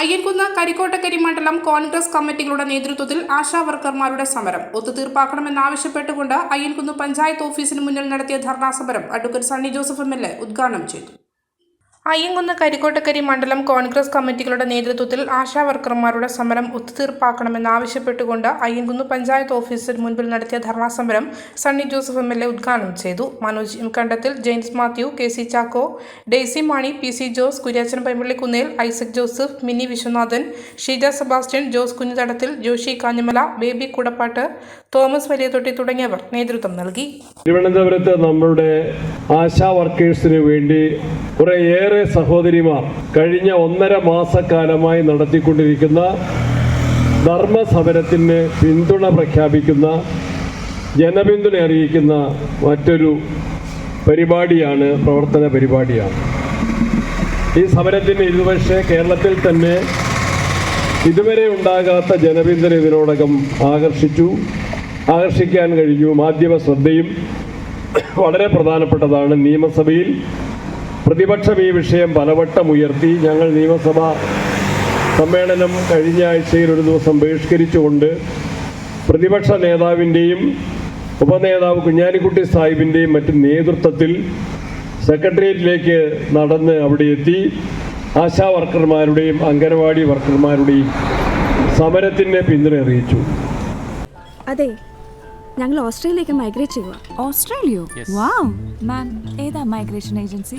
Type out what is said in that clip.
അയ്യൻകുന്ന് കരിക്കോട്ടക്കരി മണ്ഡലം കോൺഗ്രസ് കമ്മിറ്റികളുടെ നേതൃത്വത്തിൽ ആശാവർക്കർമാരുടെ സമരം. ഒത്തുതീർപ്പാക്കണമെന്നാവശ്യപ്പെട്ടുകൊണ്ട് അയ്യൻകുന്ന് പഞ്ചായത്ത് ഓഫീസിന് മുന്നിൽ നടത്തിയ ധർണാ സമരം advocate Sunny Joseph M L A ഉദ്ഘാടനം ചെയ്തു. അയ്യങ്കുന്ന് കരിക്കോട്ടക്കരി മണ്ഡലം കോൺഗ്രസ് കമ്മിറ്റികളുടെ നേതൃത്വത്തിൽ ആശാവർക്കർമാരുടെ സമരം ഒത്തുതീർപ്പാക്കണമെന്നാവശ്യപ്പെട്ടുകൊണ്ട് അയ്യങ്കുന്ന് പഞ്ചായത്ത് ഓഫീസിന് മുൻപിൽ നടത്തിയ ധർണാ സമരം Sunny Joseph M L A ഉദ്ഘാടനം ചെയ്തു. Manoj M Kandathil James Mathew K C Chacko Daisy Mani P C Jose Kuriachan Paimpally Kunnel Isaac Joseph Mini Viswanathan Sheeja Sebastian Jose Kunjuthadathil Joshy Kanjamala Baby Kudappattu Thomas Valiyathotti തുടങ്ങിയവർ നേതൃത്വം നൽകി. തിരുവനന്തപുരത്ത് നമ്മുടെ ആശാ വർക്കേഴ്സിന് വേണ്ടി കുറേയേറെ സഹോദരിമാർ കഴിഞ്ഞ ഒന്നര മാസക്കാലമായി നടത്തിക്കൊണ്ടിരിക്കുന്ന ധർമ്മസമരത്തിന് പിന്തുണ പ്രഖ്യാപിക്കുന്ന ജനപിന്തുണ അറിയിക്കുന്ന മറ്റൊരു പരിപാടിയാണ് പ്രവർത്തന പരിപാടിയാണ്. ഈ സമരത്തിന് ഇതുപക്ഷെ കേരളത്തിൽ തന്നെ ഇതുവരെ ഉണ്ടാകാത്ത ജനപിന്തുണ ഇതിനോടകം ആകർഷിച്ചു. ആകർഷിക്കാൻ കഴിഞ്ഞു. മാധ്യമ ശ്രദ്ധയും വളരെ പ്രധാനപ്പെട്ടതാണ് നിയമസഭയിൽ. പ്രതിപക്ഷം ഈ വിഷയം പലവട്ടം ഉയർത്തി. ഞങ്ങൾ നിയമസഭ സമ്മേളനം കഴിഞ്ഞ ആഴ്ചയിൽ ഒരു ദിവസം ബഹിഷ്കരിച്ചുകൊണ്ട് പ്രതിപക്ഷ നേതാവിന്റെയും ഉപനേതാവ് കുഞ്ഞാലിക്കുട്ടി സാഹിബിന്റെയും മറ്റ് നേതൃത്വത്തിൽ സെക്രട്ടേറിയറ്റിലേക്ക് നടന്ന് അവിടെ എത്തി. ആശാ വർക്കർമാരുടെയും അംഗനവാടി വർക്കർമാരുടെയും സമരത്തിന് പിന്തുണ അറിയിച്ചു. അതെ ഞങ്ങൾ ഓസ്ട്രേലിയയിലേക്ക് മൈഗ്രേറ്റ് ചെയ്യുക ഓസ്ട്രേലിയോ? വാവ്. മാം ഏതാ മൈഗ്രേഷൻ ഏജൻസി?